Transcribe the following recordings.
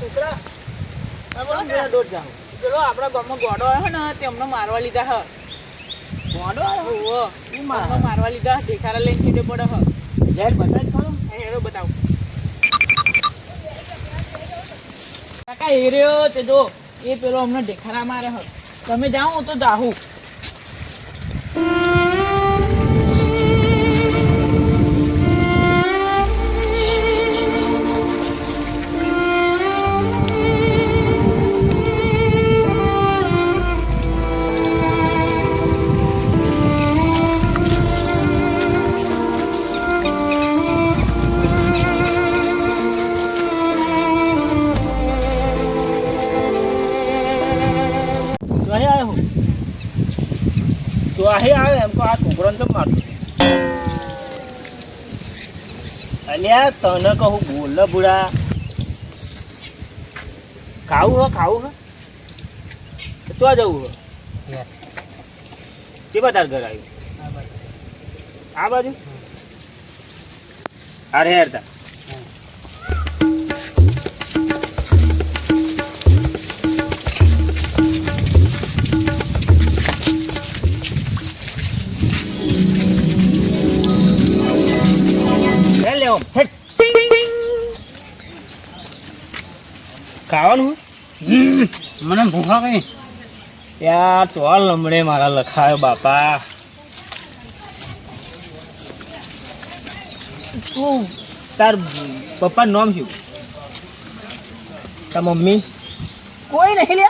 છોકરા આ બોલો મેરા દોઢ જાવ પેલો આપણા ગામમાં ગોડો આવ્યો ને તેમને મારવા લીધા હ. મોડો આવ્યો? ઓહો શું મારવા લીધા દેખાડા લઈને કીધે પડે હ. ખરું? એ હેડો બતાવો. કાકા એ રહ્યો તે જો એ પેલો અમને દેખાડા મારે હ. તમે જાઓ તો જાહું તો અહીં આવે એમ તો આ છોકરાને તો મારતો. અલ્યા તને કહું બોલ બુડા. ખાવું હો ખાવું હો. તો જવું હો. શેમાં તાર ઘર આવ્યું. આ બાજુ. અરે યાર તા મને ભૂખા કઈ યાર ચોલ લમડે મારા લખાયો બાપા. તું તાર પપ્પા નામ શું? તાર મમ્મી? કોઈ નહીં લે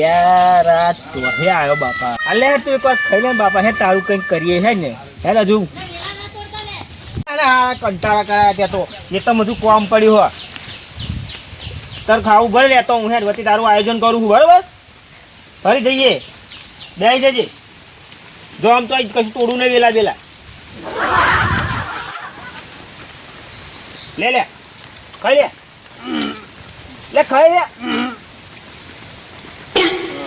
યાર આ ચોહે આવ્યો બાપા. અલે તું એક વાર ખાઈ લે બાપા. હે તારું કંઈક કરીએ હે ને. હે હજુ અરે આ કંટાળા કરાયા ત્યાં તો. એ તો બધું કોમ પડ્યું હોય તાર ખાવું ભરે લેતો હું હેડ વતી તારું આયોજન કરું છું, બરાબર? ફરી જઈએ. બે જજે. જો આમ તો કશું તોડું નહીં વેલા વેલા. લે લે. ખાઈ લે. લે, ખાઈ લે.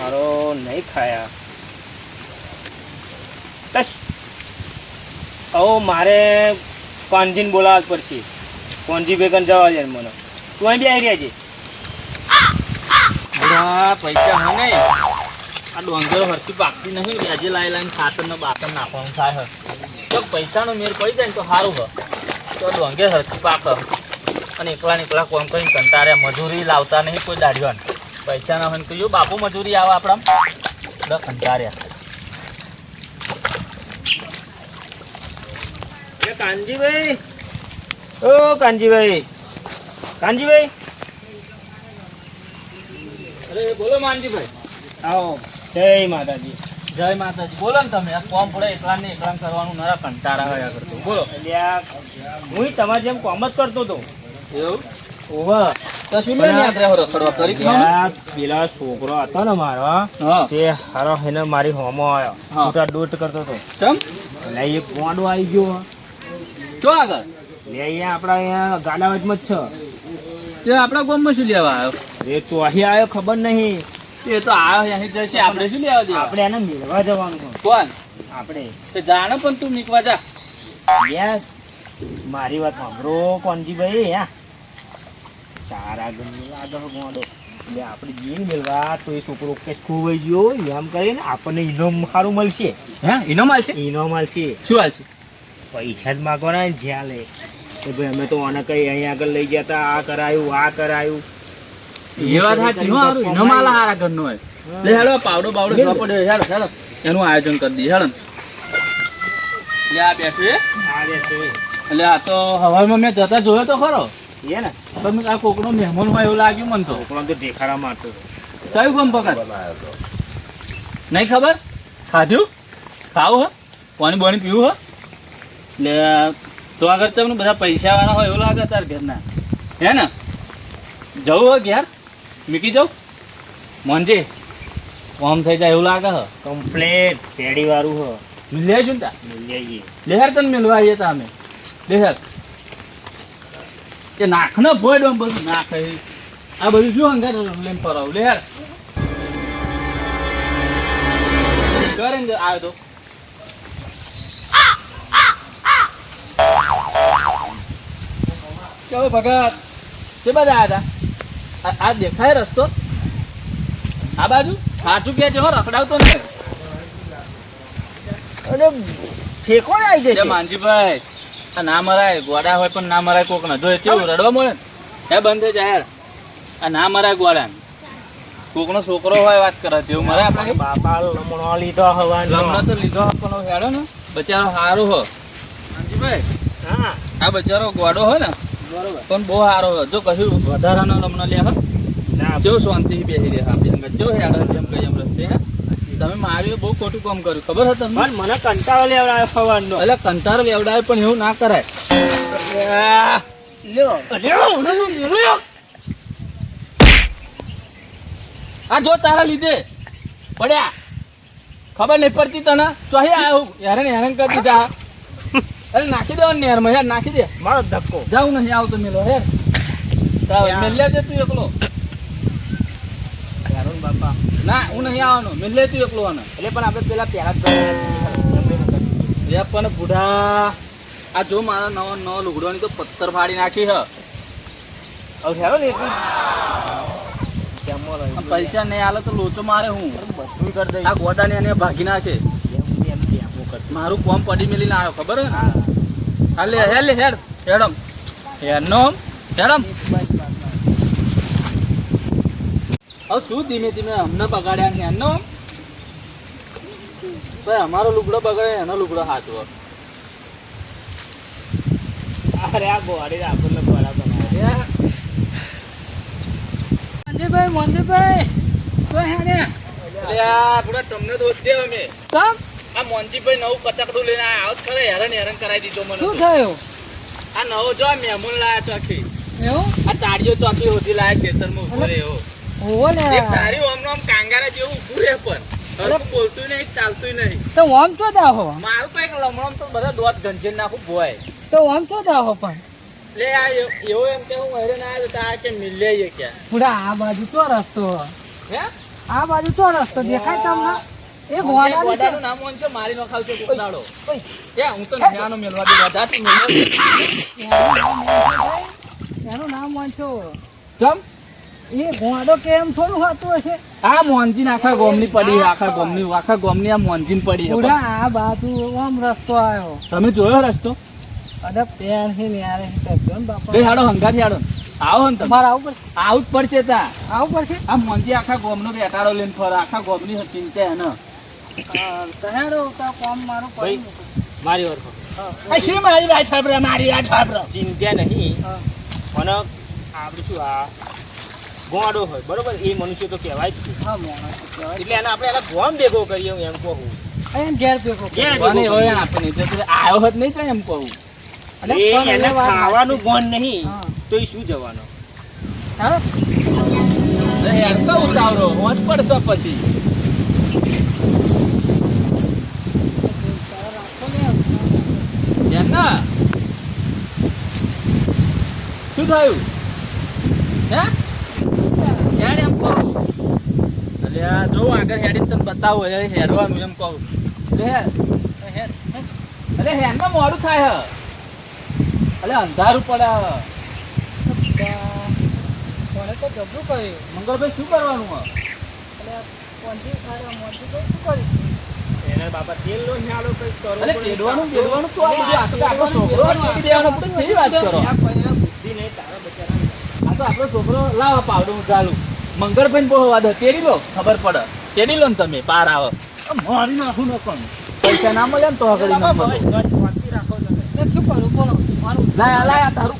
મારો નહીં ખાયા. તસ. ઓ મારે કોનજીને બોલાવવા પડશે. કોનજી ભેગન જવા દે મને. તું અહીં બી આવી રહ્યા છે. પૈસા હે. નહીં આ જાય ને તો સારું હ. તો ડોંગર પાક. અને મજૂરી લાવતા નહીં કોઈ દાઢીઓ પૈસા ના હોય ને કહીએ બાપુ મજૂરી આવે આપણા બધા કંટાળ્યા. કાનજીભાઈ. ઓ કાનજીભાઈ. કાનજીભાઈ. અરે બોલો માનજીભાઈ. આવો. જય માતાજી. જય માતાજી. બોલો ને તમે આ કોમ પડે એકલા ને એકલા કરવાનું નરા કંટાળા હોય કરતો. બોલો. હું તમારી જેમ કોમ જ કરતો હતો. એવું? ઓવા તો શું યાદ રહ્યો રખડવા કરી પેલા છોકરો હતો ને મારો તે હારો એને મારી હોમો આવ્યો. મોટા દોટ કરતો હતો. ચમ? એટલે એ આવી ગયો. ચો આગળ? લે અહીંયા આપણા અહીંયા ગાડાવટમાં જ તે આપણા ગામમાં શું લેવા આવ્યો? છે એ તો અહીં આવ્યો ખબર નહીં. એ તો આવ્યો અહીં જશે. આપણે શું લેવા દેવા? આપણે એને મેળવા જવાનું કોણ? આપણે. તો જાણે પણ તું નીકળવા જા. યાર મારી વાત સાંભળો કોનજીભાઈ હા સારા ગમે લાગે છે એટલે આપણે જઈએ મેળવા તો એ છોકરો કે ખોવાઈ ગયો એમ કરીને આપણને ઇનામ સારું મળશે. હે? ઇનામ મળશે ઇનામ મળશે શું છે પૈસા જ માગવાના જ્યાં લે. કે ભાઈ અમે તો આને કઈ અહીંયા આગળ લઈ ગયા હતા આ કરાયું આ કરાયું. એ વાત સાચી હો હારું એનો માલ હારા ઘરનો હોય. લે હેડો પાવડો બાવડો જોવા પડે હેડો હેડો એનું આયોજન કરી દઈએ હેડો લે આ બેઠું આ રે એટલે આ તો હવામાં મેં જતા જોયો તો ખરો. એ ને. તમે આ કોકડો મહેમાન હોય એવું લાગ્યું મને તો. કોકડો તો દેખાડા મારતો કયું કોમ પકડ? નહીં ખબર? ખાધ્યું ખાવું હો? પાણી બોણી પીવું હો? એટલે તો આગળ તમને બધા પૈસા વાળા હોય એવું લાગે તાર ઘરના. હે ને? જવું હોય ઘેર? મૂકી જાઉં? મોનજી કોમ થઈ જાય એવું લાગે હ. કમ્પ્લેટ પેડી વાળું હ. લે શું તા? લઈ આવીએ લેહર તને મિલવા આવીએ તા અમે. લેહર. એ નાખ ને ભોય ડોમ બધું નાખ. આ બધું શું અંગાર લઈને પરાવ લેહર. કરીને આવ્યો તો. કેવો ભગત? કે બધા આવ્યા હતા આ- આ દેખાય રસ્તો? આ બાજુ? સાચું કે છે હો રખડાવતો નહીં. અરે ઠેકો આવી જાય જશે માનજીભાઈ આ ના મરાય ગોડા હોય પણ ના મરાય કોક ના જોઈએ કેવું રડવા મળે ને. હે બંધ થઈ જાય આ ના મરાય ગોડા. કોકનો છોકરો હોય વાત કરે તેવું મરે આપણે બાપા લમણો લીધો હવાનો લમણો તો લીધો પણ હેડો ને. બચારો સારું હો. માનજીભાઈ. હા. આ બચારો ગોડો હોય ને પણ બહુ સારો જો કશું વધારાનો લમણો લે હો. ના. જેવું બેસી રહે આપણી અંગત જેવો હેડો છે એમ કઈ એમ રસ્તે હે. તમે માર્યું બહુ ખોટું કામ કર્યું. ખબર હતું તમને? પણ મને કંટાળો લેવડાવે ફવાનો એટલે કંટાળો લેવડાયો પણ એવું ના કરાય. લ્યો. આ જો તારા લીધે. પડ્યા. ખબર નહીં પડતી તને? ચોહી આવ્યો હેરાન હેરાન કરી દીધા. અરે નાખી દો નેરમાં યાર નાખી દે. મારો ધક્કો. જાઉં નહીં આવતો મેલો હેર મેલ્યા દે તું એકલો? યારું બાપા. ના હું નહીં આવવાનો મેલે તું એકલો આનો. એટલે પણ આપણે પેલા પહેલા જ પણ બુઢા. આ જો મારા નવો નવો લુગડોની તો પથ્થર ફાડી નાખી હ. હવે હેરો ને પૈસા નહીં આલે તો લોચો મારે હું. આ ગોડાને એને ભાગી નાખે. મારું કોમ પડી મેલીને આવ્યો ખબર હે હા. હાલે હેલે હેડ હેડમ. હેડનો હેડમ. હવે શું ધીમે ધીમે અમને બગાડ્યા ને એનો ભાઈ અમારો લુગડો બગાડે એનો લુગડો હાચવો. અરે આ આપણને ગોળા બનાવે. મંદિરભાઈ મંદિરભાઈ તો હેડે એટલે આ પૂરા તમને દોષ દે અમે. કામ? આ મોનજીભાઈ નવું કચકડું લઈને આવ ખરે હેરાન હેરાન કરાવી દીધો મને શું તો. થયું? આ નવો જો મહેમૂન લાયા આખી. એવું? આ તાળીઓ ચોકી હોતી લાયા ખેતરમાં ઊભો રહ્યો. હોવો લે એક તારી ઓમનો આમ કાંગારા જેવું ઉભું રહે પણ. બોલતું નહીં ચાલતું નહીં. તો ઓમ તો દાહો? મારું તો એક લમણો તો બધા દોત ગંજન નાખું ભોય. તો ઓમ તો દાહો પણ? લે આ એવો એમ કે હું હેરાન ના આવ્યો તો આ કે મિલે ક્યાં? પૂરા આ બાજુ તો રસ્તો? હે? આ બાજુ તો રસ્તો? દેખાય તમને? એ ગોડાનું નામ ઓન છે મારી નખાવશે છે દાડો. એ હું તો નાનો મેલવા દે વધારથી મેલવા. એનું નામ વાંચો જમ. એ ગોડો કેમ થોડું હતું હશે? આ મોનજીન આખા ગોમની પડી આખા ગોમની આખા ગોમની આ મોનજીન પડી છે. પૂરા આ બાજુ ઓમ રસ્તો આવ્યો તમે જોયો રસ્તો? અરે પેન હે ને યાર બાપા. એ હાડો હંગાથી હાડો આવો ને તમે. તમારે આવું પડશે? આવું જ પડશે તા આવું પડશે? આ મોનજી આખા ગોમનો બેટાડો લઈને ફરે આખા ગોમની ચિંતા એને. તહેરો તો કોમ મારું પડી મારી ઓળખો. આ શી મારી વાત સાંભળે મારી વાત સાંભળે ચિંતા નહીં. મને આપણે શું આ ગોળો હોય બરોબર? એ મનુષ્ય તો કહેવાય જ છે. એટલે એને આપણે એના ગોમ ભેગો કરીએ એમ કહું. એમ ઘેર ભેગો ઘેર આપણે તો હોત નહીં તો એમ કહું. એને ખાવાનું ગોન નહીં. તો એ શું જવાનો? હા? યાર તો ઉતાવળો હોત પડશે પછી રાખો ને. યાર ના શું થયું હે? યાર એમ કહું. અરે જો આગળ હેડી તને બતાવો હેરવાનું એમ કહું. લે. અરે હેરમાં મોડું થાય હ. અલે અંધારું પડે હ. કોણે તો જબરું કર્યું. મંગળભાઈ શું કરવાનું હ? કોણથી તો શું કરીશું? એને બાપા તેલ લો અલે તો આ બધું છોકરો દેવાનો વાત કરો આ તારા તો આપણો છોકરો લાવો પાવડો હું ચાલુ. મંગળભાઈ બહુ વાદ તેડી લો ખબર પડે. તેડી લો ને તમે પાર આવો. મારી નાખું ન પણ. પૈસા ના મળે ને તો આગળ શું કરું? બોલો. મારું લાયા આ તારું.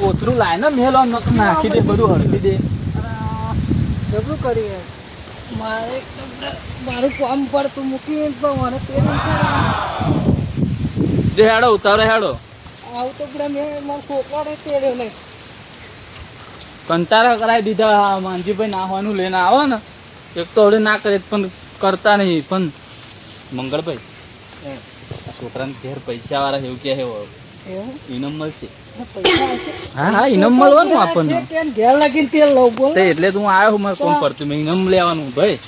કોથરું લાય ને મેલો ન નાખી દે બધું હળવી દે. જબરું કર્યું મારે તો મારું કામ પડતું મૂકી તો મને તે જે હેડો ઉતારો હેડો આવું તો પેલા મેં છોકરાને તેડ્યો નહીં. કંટારા કરાવી દીધા માનજીભાઈ નાહવાનું લઈને આવો ને. એક તો હવે ના કરે પણ કરતા નહીં પણ મંગળભાઈ હે. છોકરાને ઘેર પૈસા વાળા એવું? કે હે ઇનામ મળશે ને પૈસા હશે? હા હા ઇનામ મળવાનું આપણને. તે- તે ઘેર લાગીને તેલ લઉં બોલ તે એટલે તું આવ્યો હું મારે કોમ પડતું મેં ઇનામ લેવાનું ભાઈ.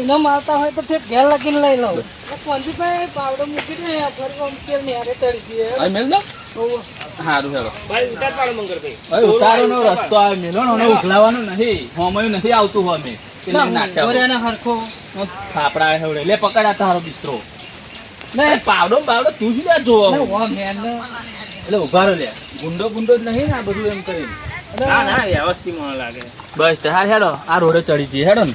ઇનામ આવતા હોય તો ઠેક ઘેર લાગીને લઈ લઉં. કોંજીભાઈ પાવડો મૂકી દે ફરી તેલ ને હારે તળી દઈએ મેલ. સારું ભાઈ રસ્તો આવે મેલો ને એને નહીં. હોમયું નથી આવતું હોમે. એટલે ના, નાખ્યા ગોળિયાને હરખો. થાપડા હેવડે. લે પકડ તારો બિસ્તરો. ને પાવડો બાવડો તું શું લે જોવો એટલે ઊભા રહો લે ગુંડો ગુંડો જ નહીં ને આ બધું એમ કરી ના ના વ્યવસ્થિત મને લાગે. બસ હાર હેડો. આ રોડે ચડી જઈએ. હેડો ને.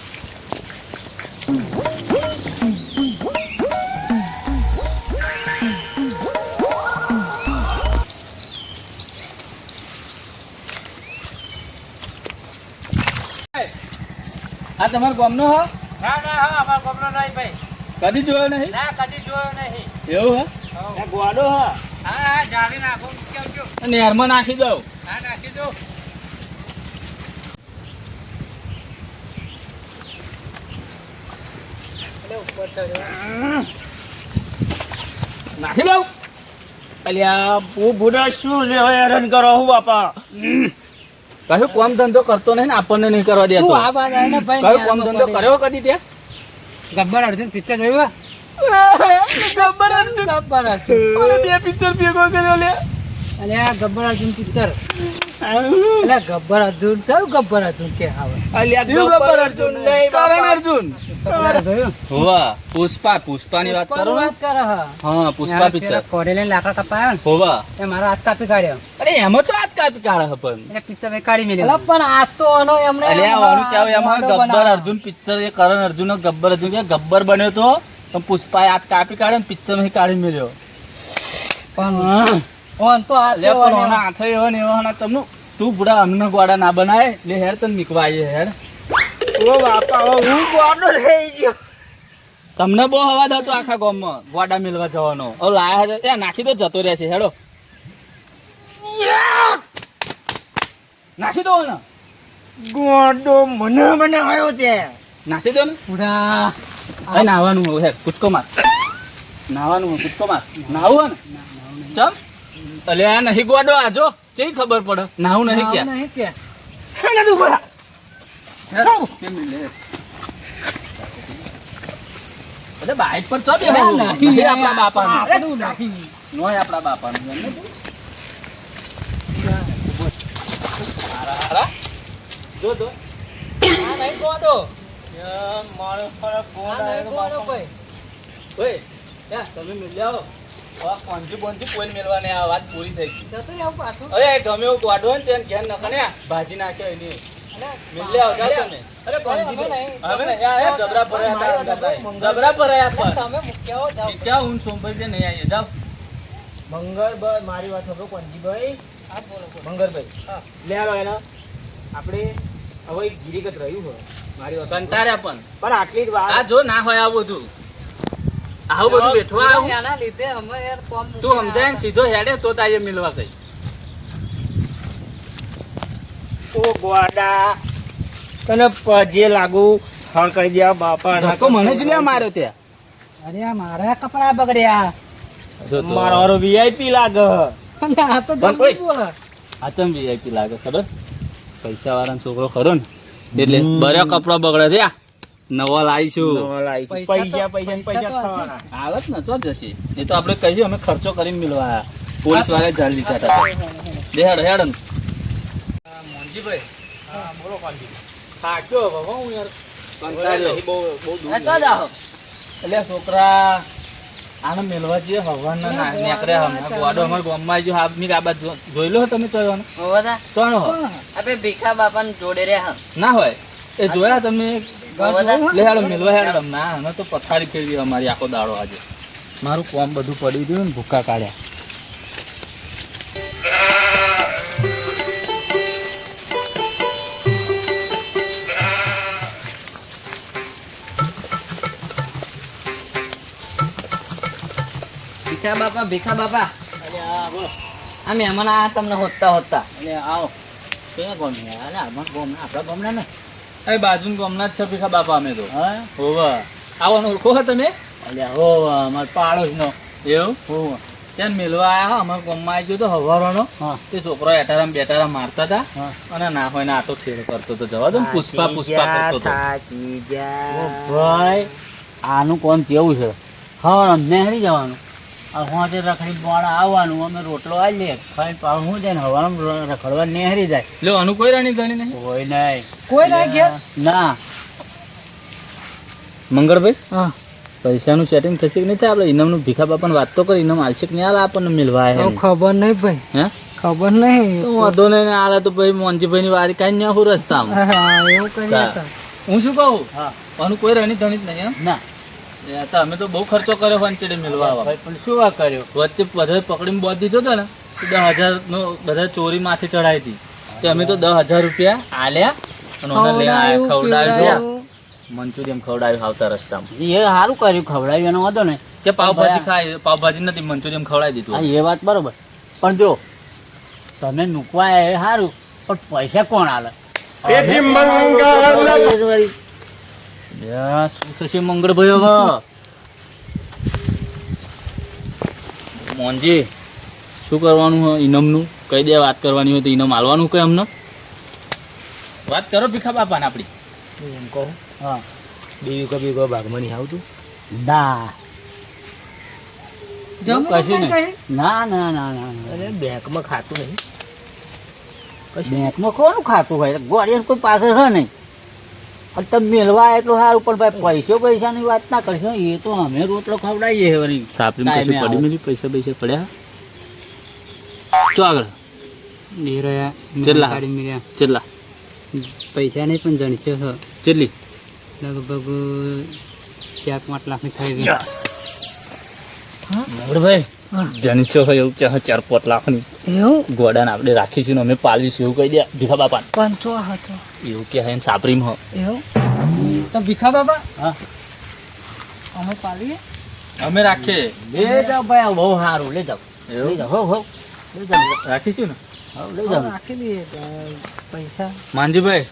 તમારા ગામનો હો? ના ના હા અમાર કોપરો નહીં ભાઈ. કદી જોયો નહીં? ના કદી જોયો નહીં. એવું હે? આ ગોડો હા. હા હા જાળી નાખો કેમ છો? નેરમાં નાખી દઉં. હા નાખી દઉં નાખી દઉં? અલ્યા હું બુડા શું લે હેરાન કરો હું બાપા. કશું કોમ ધંધો કરતો નહીં ને આપણને નહીં કરવા દેતો તું આ બાદ આવીને ભાઈ કયો કોમ ધંધો કર્યો કદી તે? ગબ્બર અર્જુન પિક્ચર જોયું ગબ્બર અર્જુન. ગબ્બર અર્જુન. બે પિક્ચર ભેગો કર્યો લે. અને આ ગબ્બર અર્જુન પિક્ચર એટલે ગબ્બર અર્જુન થયું ગબ્બર અર્જુન કે હવે અલ્યા ગબ્બર અર્જુન નહીં કારણ અર્જુન. હોવા પુષ્પા પુષ્પાની વાત કરો. વાત કરે હા. હા પુષ્પા પિક્ચર. કોડેલે લાકડા કપાયો ને હોવા. એ મારા હાથ કાપી કાઢ્યો. અરે એમ તો વાત કાપી કાઢે પણ. એટલે પિક્ચર મેં કાઢી મેલ્યો પણ આ તો આનો એમને અરે આ વાળું કહેવાય એમાં ગબ્બર અર્જુન પિક્ચર એ કરણ અર્જુન ગબ્બર અર્જુન કે ગબ્બર બન્યો તો તો પુષ્પાએ હાથ કાપી કાઢ્યો ને પિક્ચરમાં કાઢી મેલ્યો પણ ઓન તો આ લે પણ ઓના હાથે એવો ને એવો ને તમનું તું બુડા અમને ગોડા ના બનાય લે હેડ તને મીકવા આવીએ ઓ બાપા હવે હું ગોડો થઈ ગયો. તમને બહુ અવાજ હતો આખા ગામમાં ગોડા મેળવા જવાનો. ઓ લાયા એ નાખી દો જતો રહેશે હેડો. નાખી દો ને ગોડો મને મને આવ્યો છે. નાખી દો ને. પૂરા અહીં નાવાનું હોય હે કૂદકો માર. નાવાનું કૂદકો માર. નાવું ને. ચમ? અલે આ નહીં ગોડો આજો કેવી ખબર પડે? નાહું નહીં કે નહીં કે હેને તું બોલા હેડ, કેમ લે? અરે બાઈક પર ચો બે નાખી નહીં. આપણા બાપાનું. આપણે તું નાખી? નોય આપણા બાપાનું. એમ નહીં? હારા, હારા. જો જો. આ નહીં ગોડો. મારો ફરક ઓય ત્યાં તમે મિલ આવો. આ કોંજી બોંજી કોઈ મેળવા આ વાત પૂરી થઈ ગઈ. જતો રહે પાછું? અરે ગમે એવું કાઢો ને તેને ઘેર આ ભાજી નાખ્યો એની. મિલ આવો તમે. અરે કોંજી હવે ને યા યા જબરા ભરાયા હતા જબરા ભરાયા તમે હો ક્યાં હું સોમભાઈ કે નહીં આવીએ? જાઓ. મંગળભાઈ મારી વાત સાંભળો કોંજીભાઈ બોલો મંગળભાઈ. હા. લે હાલો એના. આપણે હવે ગિરિગત રહ્યું હોય મારી વાત. કંટાળ્યા પણ. પણ આટલી જ આ જો ના હોય આવું બધું. આવું બધું બેઠવા આવું? એના લીધે અમે યાર કોમ તું સમજાય ને સીધો હેડે તો તાજે મિલવા ગઈ. ઓ ગોડા તને પજે લાગુ. હણ કરી દે બાપા ધક્કો મને જ લે માર્યો ત્યાં અરે આ મારા કપડા બગડ્યા. મારો હારો વીઆઈપી લાગે. આ તો જલ્દી બોલે. આ તો વીઆઈપી લાગે ખબર? પૈસા વાળાનો છોકરો ખરો ને. એટલે બરા કપડા બગડે છે આ. નવો લાવીશું. નવા લાવીશું. પૈસા પૈસા પૈસા પૈસા તો પૈસા હશે. થવાના આવત ને તો જશે એ તો આપણે કહીએ અમે ખર્ચો કરીને મિલવા પોલીસવાળા જાળ લીધા હતા. દે હેડ હેડ મોનજીભાઈ. હા, બોલો કોંજી થાક્યો હવે હું યાર કંટાળ્યો. બહુ બહુ દૂર એ તો જાઓ. એટલે છોકરા આને મેલવા જઈએ હવાના ના નીકળ્યા હમણાં ગોડો અમારા ગામમાં જો હાથની આ બાજુ જોઈ લો તમે તો એવાનો? ત્રણ હો? અબે ભીખા બાપા જોડે રે હા ના હોય. એ જોયા તમે? લે મેલવા હેડ. ફેરવી, અમારી આખો દાડો આજે. મારું કોમ બધું પડી ગયું ને ભૂકા કાઢ્યા. ભીખા બાપા ભીખા બાપા. આ મહેમાન આ તમને હોતા હોતા આવો. ગામ આપણા ગામના ને. એ બાજુ ગમના જ છે ભીખા બાપા અમે તો. હા? હોવા આવવાનો ઓળખો હા તમે? અલ્યા હોવા અમાર પાડોશ નો એવું હોવા ત્યાં મેલવા આયા હો અમારા ગામમાં આવી ગયો તો હવારોનો. તે છોકરો એટારામ બેટારા મારતા હતા. અને ના હોય ને આ તો ખેલ કરતો તો જવા દો પુષ્પા પુષ્પા કરતો હતો ભાઈ આનું કોણ કેવું છે? હા નહેરી જવાનું. આ રખડી વાળા આવવાનું અમે રોટલો આવી લે ખાઈ પાવ હું જાય ને હવાનું રખડવા નેહરી જાય. લો અનુ કોઈ રાણી ધણી નહીં? કોઈ નહીં. કોઈ ના ઘેર? ના. મંગળભાઈ હા. પૈસાનું સેટિંગ થશે કે નહીં થાય આપણે ઇનામનું ભીખા બાપાને વાત તો કરી ઇનામ આલશે કે નહીં આલે આપણને મિલવા હવે ખબર નહીં ભાઈ. હે? ખબર નહીં. તો વાંધો નહીં ને આલે તો ભાઈ મોનજીભાઈ ની વારી કાંઈ ન હું રસ્તામાં. એવું હું શું કહું? હા. અનુ કોઈ રાણી ધણી જ નહીં ના. અમે તો બહુ ખર્ચો કર્યો વંચડે મિલવા પણ શું આ કર્યો? વચ્ચે બધા પકડીને બોધ દીધો હતો ને દસ હજાર નો બધા ચોરી માથે ચડાવી હતી તો અમે તો દસ હજાર રૂપિયા આલ્યા અને ખવડાવ્યું મંચુરિયમ ખવડાવ્યું આવતા રસ્તામાં. એ સારું કર્યું ખવડાવ્યું એનો વાંધો ને કે પાવભાજી ખાય પાવભાજી નથી મંચુરિયમ ખવડાવી દીધું એ વાત બરોબર. પણ જો તમે મૂકવા એ સારું પણ પૈસા કોણ આલે? યા, શું થશે મંગળભાઈ હવે? મોનજી શું કરવાનું હોય ઇનામનું? કઈ દે વાત કરવાની હોય તો ઇનમ આલવાનું કઈ અમને વાત કરો ભીખા બાપાને આપણી એમ કહું હા. બીજું બીવી કો ભાગમાં નહીં આવતું? ના. જમવું કશું નહીં. ના ના ના ના. અરે બેંકમાં ખાતું નહીં. બેંકમાં કોનું ખાતું હોય? ગોળિયા કોઈ પાસે છે નહીં. અને તમે મેળવા એટલું સારું પણ ભાઈ પૈસો પૈસાની વાત ના કરશો એ તો અમે રોટલો ખવડાવીએ વળી. સાપરી ટાઈમે પડી. મેલી પૈસા પૈસા પડ્યા? ચો આગળ. કેટલા કેટલા પૈસા નહીં પણ જણશે હ કેટલી લગભગ ચાર પાંચ લાખની થઈ ગઈ મંગળભાઈ જનસો હોય એવું કે ચાર પાંચ લાખની એવું? ગોડાને આપણે રાખીશું ને અમે પાલીશું એવું કહી દે ભીખા બાપા પંચો હતો એવું કે હે સાપરીમાં એવું? તો ભીખા બાપા હા. અમે પાલીએ? અમે રાખીએ. લે જાઓ ભાઈ આ બહુ સારું લઈ જાઓ. એવું? હો હો. લઈ જાઓ. રાખીશું ને? હા લઈ જાઓ. રાખી દઈએ પૈસા. માનજીભાઈ?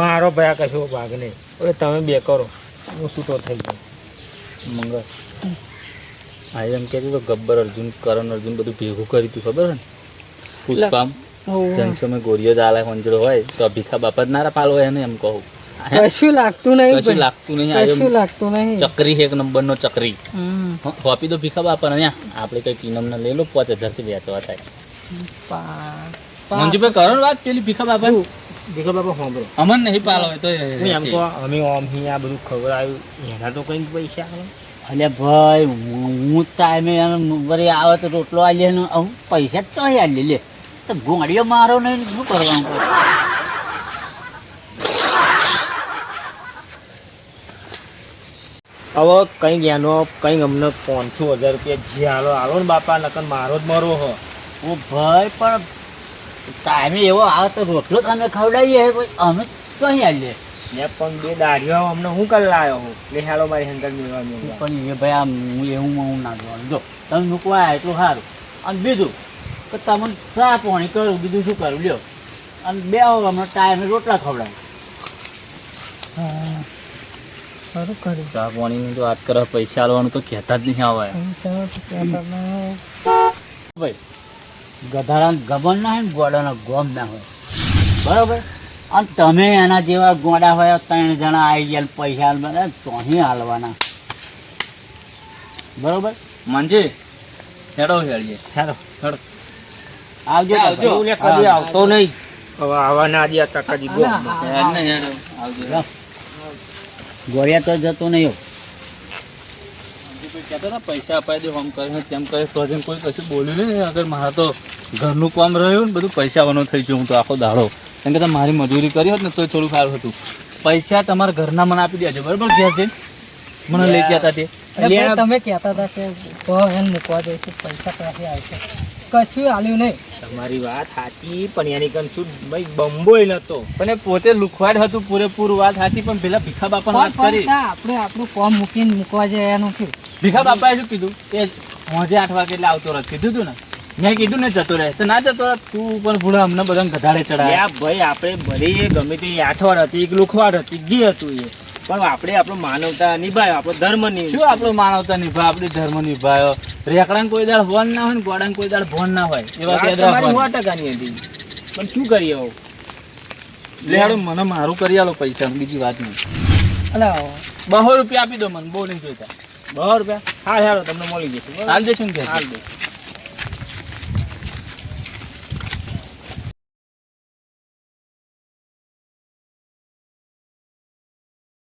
મારો ભાઈ કશો ભાગ નહીં. તમે બે કરો. હું છૂટો થઈ ગયો. મંગળ. આ એમ કહેતું તો ગબ્બર અર્જુન કરણ અર્જુન બધું ભેગું કર્યું હતું ખબર ને? પુષ્પામ જનસોમાં ગોરીઓ દાલા વંજળો હોય તો ભીખા બાપા જ નારા પાલ હોય એને એમ કહું. કશું લાગતું નહીં કશું લાગતું નહીં કશું લાગતું નહીં. ચકરી એક નંબરનો ચકરી. હોપી તો ભીખા બાપા ને આપણે કઈ પીનમ લઈ લો પાંચ હજારથી વેચવા થાય. પા- પા- મંજુભાઈ કરો વાત પેલી ભીખા બાપા ભીખા બાપા સાંભળો. અમન નહીં પાલો હોય તો એમ કહું અમે ઓમ આ બધું ખબર આવ્યું એના તો કંઈક પૈસા આલો. અલ્યા ભાઈ હું ટાઈમે વળી આવે તો રોટલો આલી ને હું પૈસા જ ચોઈ આલી લે. તો ગોળીઓ મારો નહીં શું કરવાનું? હવે કંઈક એનો કંઈક અમને પાંચસો હજાર રૂપિયા જે હાલો હાલો ને બાપા નકર મારો જ મરો હો. ઓ ભાઈ પણ ટાઈમે એવો આવે તો રોટલો તમે અમે ખવડાવીએ ભાઈ અમે ચોઈ આલીએ. ને પણ બે દાઢીઓ અમને હું કરી લાવ્યો હું? લે હાલો મારી હંગર મેળવા મેળવા. પણ એ ભાઈ આમ હું એવું હું ના જોવાનું. જો તમે આવ્યા એટલું સારું. અને બીજું કે તમને ચા પાણી કરું બીજું શું કરું? લ્યો. અને બે હમણાં ટાઈમે રોટલા ખવડાવું. સારું કર્યું. ચા પાણીની તો વાત કરો પૈસા આલવાનું તો કહેતા જ નહીં આવે. ભાઈ ગધાડા ગબન ના હોય ને ગોડાના ગોમ ના હોય. બરોબર? અને તમે એના જેવા ગોડા હોય ત્રણ જણા આવી ગયા પૈસા બધા ચોહી હાલવાના બરોબર? મનજી હેડો હેડીએ. હેડો. હેડો. આવજો આવજો. કદી આવતો નહીં. હવે આવવાના આજે તકાજી ગો અલા, હા. હેડ ને હેડો. આવજો. ગોળિયા તો જતો નહીં કોઈ કહેતા હતા પૈસા અપાઈ દે આમ કરે તેમ કરે તો જેમ કોઈ કશું બોલ્યું નહીં અગર મારા તો ઘરનું કામ રહ્યું ને બધું પૈસાવાનો થઈ ગયું હું તો આખો દાડો કેમ કે મારી મજૂરી કરી હોત ને તો થોડું સારું હતું. પૈસા તમારા ઘરના મને આપી દેજો બરાબર? ઘેર જઈને. મને લઈ ગયા હતા તે. તમે કહેતા હતા કે તો એને મૂકવા દઈશું પૈસા ક્યાંથી આવશે કશું આલ્યું નહીં. તમારી વાત સાચી પણ એની કન શું ભાઈ બંબોય નતો. પણ પોતે લુખવાડ હતું પૂરેપૂરું વાત સાચી પણ પેલા ભીખા બાપા વાત કરી. આપણે આપણું કોમ મૂકીને મૂકવા જાય એનું થયું. ભીખા બાપાએ શું કીધું? એ મોજે આઠ વાગે એટલે આવતો રહ કીધું તું ને? મેં કીધું ને જતો રહે. તો ના જતો રહે તું પણ ભૂલા અમને બધાને ગધાડે ચડાય ભાઈ આપણે ભલે એ ગમે તે આઠવાડ હતી કે લુખવાડ હતી જે હતું એ. પણ આપણે આપણો માનવતા નિભાવ્યો આપણો ધર્મ. શું આપણો માનવતા નિભાવ આપણે ધર્મ નિભાયો. રેકડાને કોઈ દાળ ભોન ના હોય ને ગોડાને કોઈ દાળ ભોન ના હોય એવા કે કેદરા તમારી. સો ટકાની હતી. પણ શું કરીએ હવે લેડો મને મારું કરી આલો પૈસા બીજી વાત નહીં. અલા બહો રૂપિયા આપી દો મને બહુ નહીં જોઈતા. બહો રૂપિયા? હા હેડો તમને મળી જશે. હાલ જશું ને કે હાલ દે.